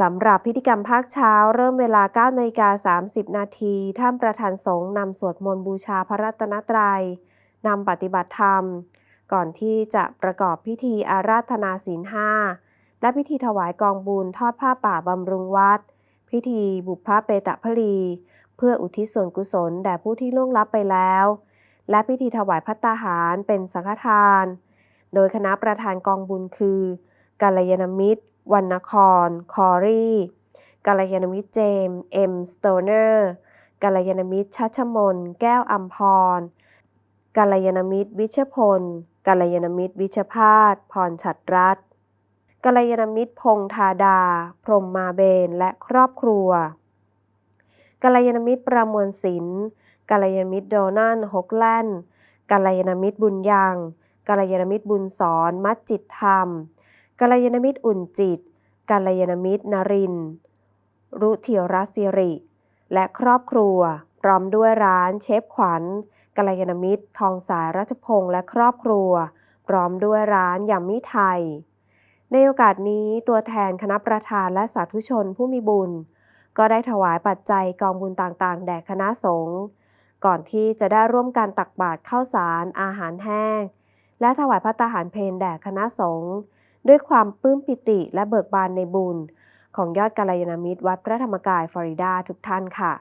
สำหรับพิธีกรรมภาคเช้า เริ่มเวลา9นาฬิกา30 นาทีท่ามประธานสงฆ์นำสวดมนต์บูชาพระรัตนตรัยนำปฏิบัติธรรม ก่อนที่จะประกอบพิธีอาราธนาศีลห้าและพิธีถวายกองบุญทอดผ้าป่าบำรุงวัด พิธีบุพพเปตะพลี เพื่ออุทิศส่วนกุศลแด่ผู้ที่ล่วงลับไปแล้ว และพิธีถวายพัตตาหารเป็นสังฆทาน โดยคณะประธานกองบุญคือกัลยาณมิตร วรรณคร คอรีกัลยาณมิตรเจมส์เอ็มสโตเนอร์กัลยาณมิตรชัชมน แก้วอัมพร กัลยาณมิตรวิชพล กัลยาณมิตรวิชพาสพรฉัตรรัตน์กัลยาณมิตรพงธาดา พรมมาเบน และครอบครัว กัลยาณมิตรประมวลศิลป์กัลยาณมิตรโดนันฮกแลนด์กัลยาณมิตรบุญยังกัลยาณมิตรบุญสอน มัดจิตธรรม กัลยาณมิตรอุ่นจิต กัลยาณมิตรนรินทร์รุเทียรศิริ และครอบครัว พร้อมด้วยร้านเชฟขวัญ กัลยาณมิตร ทองสายรัชพงษ์และครอบครัว พร้อมด้วยร้านยำมิไทย ในโอกาสนี้ตัวแทนคณะประธานและสาธุชนผู้มีบุญ ก็ได้ถวายปัจจัยกองบุญต่างๆ แด่คณะสงฆ์ก่อนที่จะได้ร่วมการตักบาตรข้าวสารอาหารแห้ง และถวายพระตาหารเพลแด่คณะสงฆ์ ด้วยความปลื้มปิติและเบิกบานในบุญ ของยอดกัลยาณมิตรวัดพระธรรมกายฟลอริดาทุกท่านค่ะ